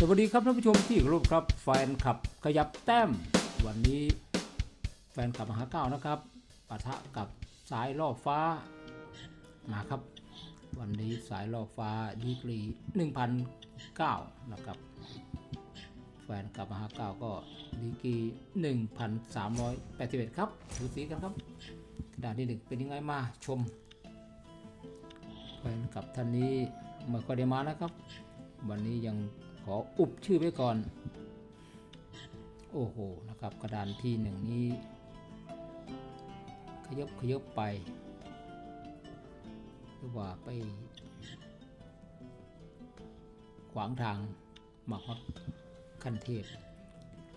สวัสดีครับท่านผู้ชมที่เคารพครับแฟนขับขยับแต้ม วันนี้แฟนขับมหาเก้านะครับปะทะกับสายล่อฟ้ามาครับ วันนี้สายล่อฟ้าดีกรี1,009นะครับแฟนขับมหาเก้าก็ดีกรี1,381ครับดูสีกันครับกระดานที่หนึ่งเป็นยังไงมาชมแฟนคลับท่านนี้ไม่ค่อยได้มานะครับ วันนี้ยัง ออุบชื่อไว้ก่อน โอ้โห นะครับ กระดานที่หนึ่งนี้ ขยบขยบไป หรือว่าไป ขวางทางหมาฮอดคันเทพ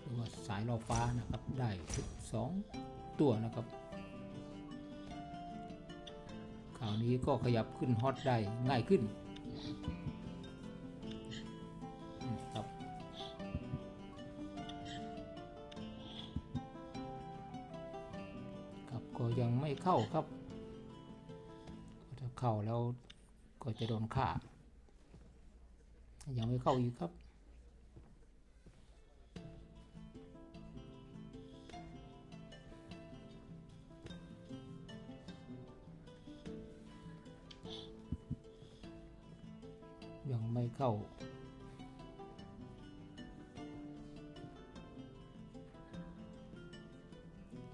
หรือว่าสายล่อฟ้านะครับ ได้ทุกสองตัวนะครับข่าวนี้ก็ขยับขึ้นฮอตได้ง่ายขึ้น ยังไม่เข้าครับ ถ้าเข้าแล้วก็จะโดนฆ่า ยังไม่เข้าอีกครับยังไม่เข้า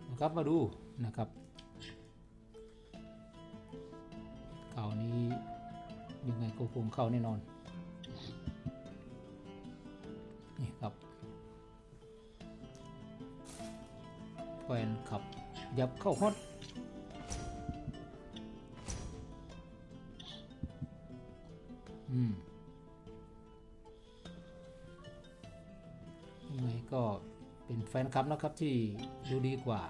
นะครับมาดูนะครับ ยังไงก็คงเข้าแน่นอน นี่ครับแฟนขับ ยับเข้าฮอตอืมยังไงก็เป็นแฟนคลับนะครับที่ดูดีกว่า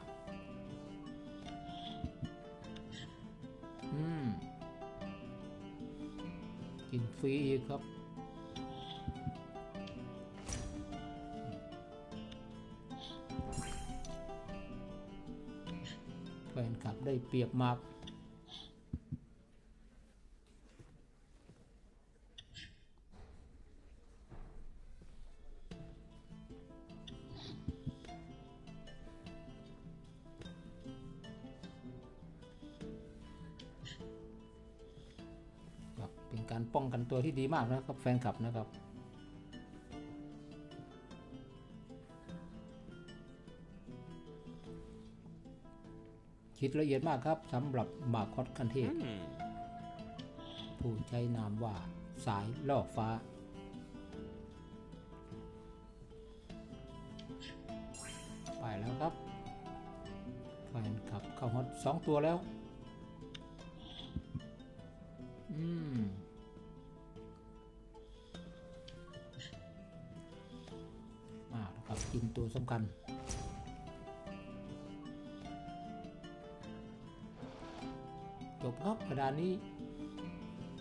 กินฟรีอีกครับ แฟนคลับได้เปรียบมาก การป้องกันตัวที่ดีมากนะครับแฟนคลับนะครับคิดละเอียดมากครับสำหรับมาคอตคันเทพผู้ใช้นามว่าสายล่อฟ้า ไปแล้วครับแฟนคลับเข้าฮอตสองตัวแล้ว อืม กินตัวสำคัญ จบครับกระดานนี้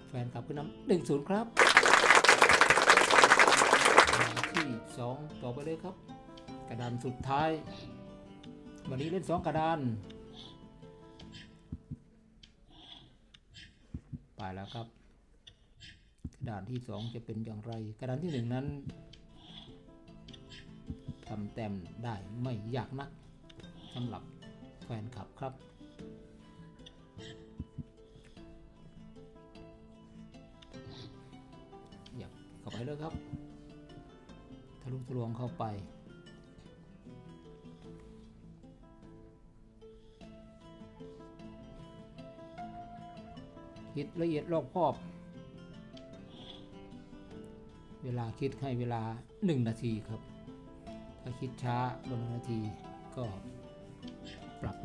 แฟนคลับขึ้นนำหนึ่งศูนย์ครับที่สองต่อไปเลยครับ กระดานสุดท้าย วันนี้เล่นสองกระดานไปแล้วครับกระดานที่สองจะเป็นอย่างไร กระดานที่หนึ่งนั้น ทำแต้มได้ไม่ยากนักสำหรับแฟนคลับครับอยากเข้าไปเลยครับ ทะลุทะลวงเข้าไปคิดละเอียดรอบคอบ เวลาคิดให้เวลา 1 นาทีครับ ถ้าคิดช้ากว่าหนึ่งนาทีก็ปรับ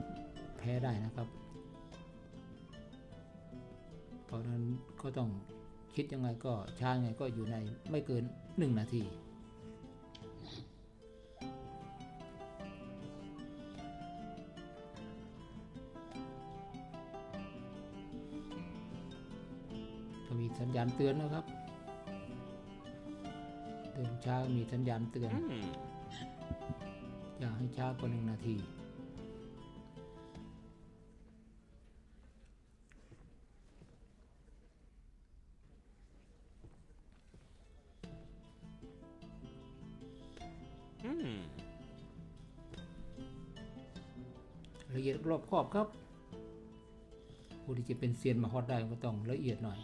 แพ้ได้นะครับ เพราะฉะนั้นก็ต้องคิดยังไงก็ช้ายังไงก็อยู่ในไม่เกิน 1 นาทีก็มีสัญญาณเตือนนะครับ เดินช้ามีสัญญาณเตือน อย่าให้ช้ากว่าหนึ่งนาทีละเอียดรอบครอบครับผู้ที่จะเป็นเซียนมาฮอตได้ก็ต้องละเอียดหน่อย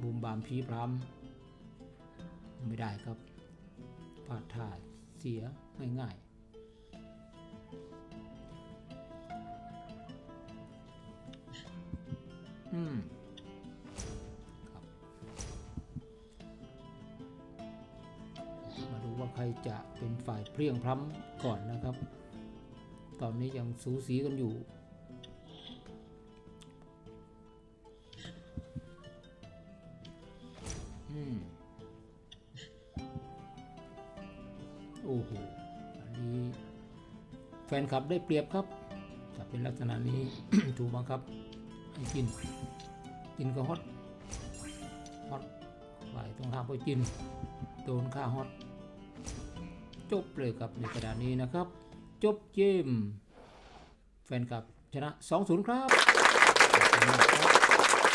บูมบามพีพรามไม่ได้ครับพลาดท่า เสียง่ายๆ อืมครับ มาดูว่าใครจะเป็นฝ่ายเพลียงพล้ำก่อนนะครับ ตอนนี้ยังสูสีกันอยู่ นี้แฟนคลับได้เปรียบครับถ้าเป็นลักษณะนี้ ถูกบังคับให้กิน กินก็ฮอตฮอตฝ่ายตรงข้ามก็กินโดนค่าฮอตจบเลยครับในกระดานนี้นะครับ จบเกมแฟนคลับชนะ 2-0 ครับขอบคุณมากครับ